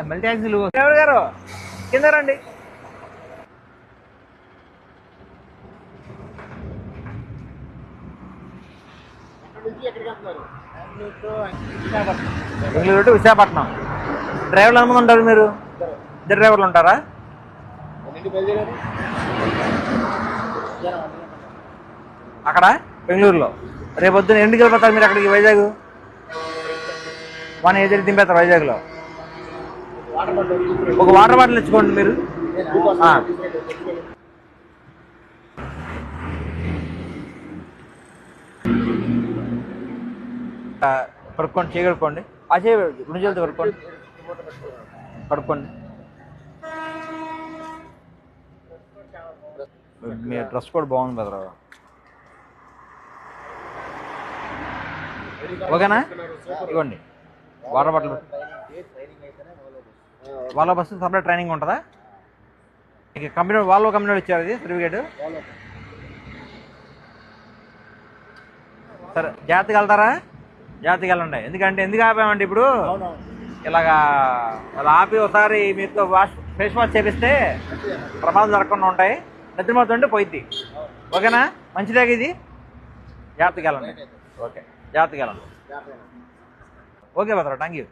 MLA ట్యాక్సీలు ఎవరు గారు కింద రండి. బెంగళూరు టు విశాఖపట్నం. డ్రైవర్లు ఎంతమంది ఉంటారు మీరు? ఇద్దరు డ్రైవర్లు ఉంటారా? అక్కడ? బెంగళూరులో. రేపు పొద్దున్న ఎందుకు వెళ్ళిపోతారు మీరు అక్కడికి వైజాగ్? వన్ ఏజ్ దింపేస్తారు వైజాగ్లో. ఒక వాటర్ బాటిల్ ఇచ్చుకోండి మీరు. కడుక్కోండి చేయగడుకోండి ఆ చేయి రెండు కడుక్కోండి. కడుక్కోండి. మీ డ్రెస్ కూడా బాగుంది బెదరా ఓకేనా? ఇవ్వండి వాటర్ బాటిల్. వాళ్ళ బస్సు సపరేట్ ట్రైనింగ్ ఉంటుందా? కంపెనీ వాళ్ళ కంపెనీ ఇచ్చారు ఇది సర్టిఫికేట్ సరే జాగ్రత్తగా వెళ్తారా? జాగ్రత్తగా వెళ్ళండి. ఎందుకంటే ఎందుకు ఆపామంటే ఇప్పుడు? ఇలాగా అలా ఆపి ఒకసారి మీతో వాష్ ఫేస్ వాష్ చేపిస్తే ప్రమాదం జరగకుండా ఉంటాయి. నిద్రమవుతుంటే ఉంటే పోయిద్ది. ఓకేనా? మంచిదే ఇది? జాగ్రత్తగా వెళ్ళండి. ఓకే. జాగ్రత్తగా వెళ్ళండి. Okay Bhadra thank you